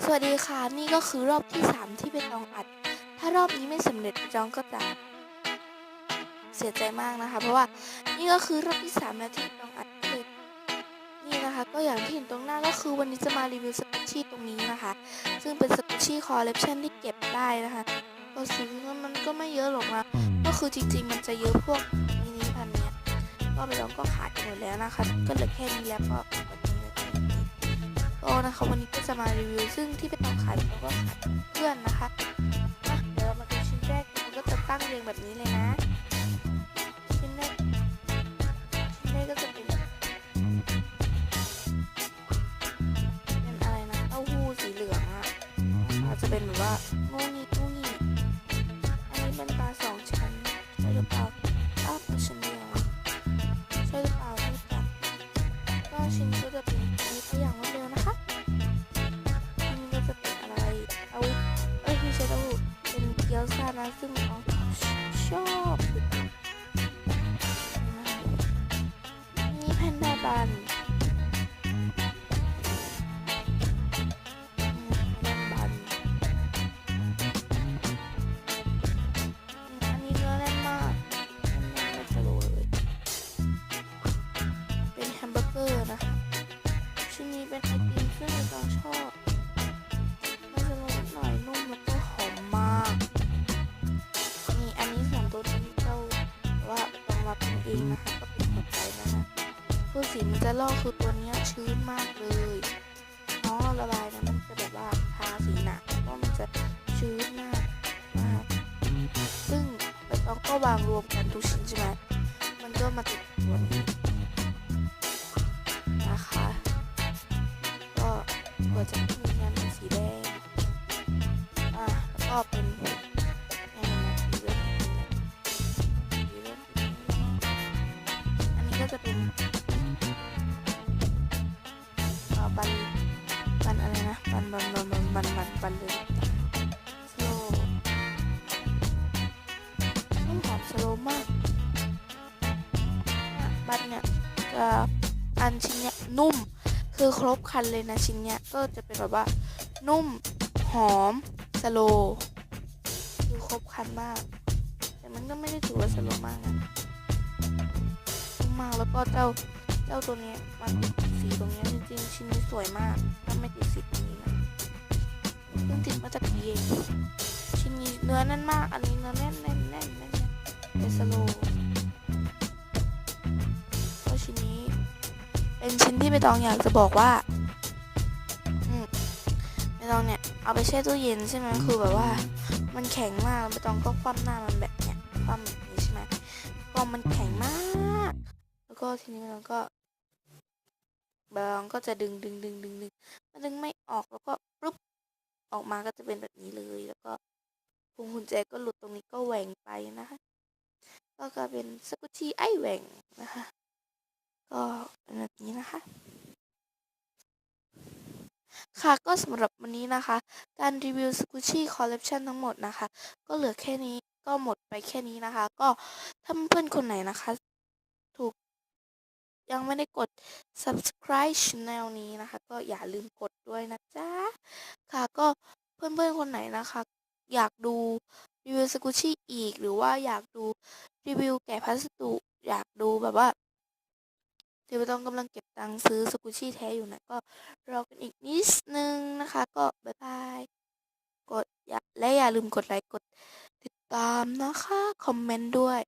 สวัสดีค่ะ นี่ก็คือรอบที่ 3 ที่เป็นตองอัด ถ้ารอบนี้ไม่สำเร็จจองก็จะเสียใจมากนะคะ เพราะว่านี่ก็คือรอบที่3แล้วที่ตองอัดเลยนี่นะคะ ก็อย่างที่เห็นตรงหน้าก็คือวันนี้จะมารีวิวสกุชชี่ตรงนี้นะคะ ซึ่งเป็นสกุชชี่คอลเลคชันที่เก็บได้นะคะก็ซื้อมันก็ไม่เยอะหรอกนะก็คือจริงๆ มันจะเยอะพวกมินิพันเนี้ยก็ไปลองก็ขายหมดแล้วนะคะ ก็เหลือแค่นี้แล้วก็ โอ้นะคะวันนี้ก็จะมารีวิวซึ่งที่เป็นของขายเราก็ขายเพื่อนนะคะเดี๋ยวเรามาดูชิ้นแรกมันก็จะตั้งเรียงแบบนี้เลยนะชิ้นแรกชิ้นแรกก็จะเป็นเป็นอะไรนะเต้าหู้สีเหลืองอะอาจจะเป็นแบบว่างูงี้งูงี้ เป็นเกี๊ยวซ่านะซึ่งน้องชอบนี่แพนด้าบันอืมแพนด้าบันอันนี้เนื้อแน่นมากแน่นมากเลยจะรู้เลยเป็นแฮมเบอร์เกอร์นะคะชิ้นนี้เป็นไอติมซึ่งเรา คะก็เป็นหัวใจนะคะคือสีมันจะลอกคือตัวนี้ชื้นมากเลยน้องระบายนะมันจะแบบว่าทาสีหนักเพราะมันจะชื้นมากมาก ซึ่งใบตองก็วางรวมกันทุกชิ้นใช่ไหมมันก็มาติดตัวนี้นะคะ ก็ตัวจะมีงานเป็นสีแดง ก็จะเป็นบันบันอะไรนะบันบันบันบันบันบันบันเลยสโลนุ่มหอมสโลมากเนี่ยบัตรเนี่ยจะอันชิ้นเนี้ยนุ่มคือครบคันเลยนะชิ้นเนี้ยก็จะเป็นแบบว่า นุ่มหอมสโลคือครบคันมาก แต่มันก็ไม่ได้ถือว่าสโลมากนะ มากแล้วก็เจ้าเจ้าตัวนี้มันติดสีตรงเนี้ยจริงๆชิ้นนี้สวยมากถ้าไม่ติดสีตรงนี้นะเพิ่งติดมาจากทีเองชิ้นนี้เนื้อแน่นมาก อันนี้เนื้อแน่นแน่นแน่นแน่นเอสโลก็ชิ้นนี้ เป็นชิ้นที่ใบตองอยากจะบอกว่าอืมใบตองเนี่ยเอาไปแช่ตู้เย็นใช่ไหมคือแบบว่า มันแข็งมากใบตองก็คว่ำหน้ามันแบบเนี้ยคว่ำแบบนี้ใช่ไหมก็มันแข็ง ก็ทีนี้ใบตองก็บตองก็จะดึงดึงดึงดึงดึงมันดึงไม่ออกแล้วก็ปุ๊บออกมาก็จะเป็นแบบนี้เลยแล้วก็พวงกุญแจก็หลุดตรงนี้ก็แหว่งไปนะคะก็กลายเป็นสกุชชี่ไอแหว่งนะคะก็เป็นแบบนี้นะคะ ค่ะก็สำหรับวันนี้นะคะ การรีวิวสกุชชี่คอลเลคชันทั้งหมดนะคะ ก็เหลือแค่นี้ก็หมดไปแค่นี้นะคะ ก็ถ้าเพื่อนคนไหนนะคะ ยังไม่ได้กด subscribe channel นี้นะคะ ก็อย่าลืมกดด้วยนะจ๊ะ ค่ะก็เพื่อนๆคนไหนนะคะ อยากดูรีวิวสกุชี่อีก หรือว่าอยากดูรีวิวแกะพัสดุอยากดูแบบว่าเดี๋ยวต้องกำลังเก็บตังค์ซื้อสกุชี่แท้อยู่นะก็รอกันอีกนิดนึงนะคะ ก็บายบายกดอย่าและอย่าลืมกดไลค์กดติดตามนะคะ คอมเมนต์ด้วย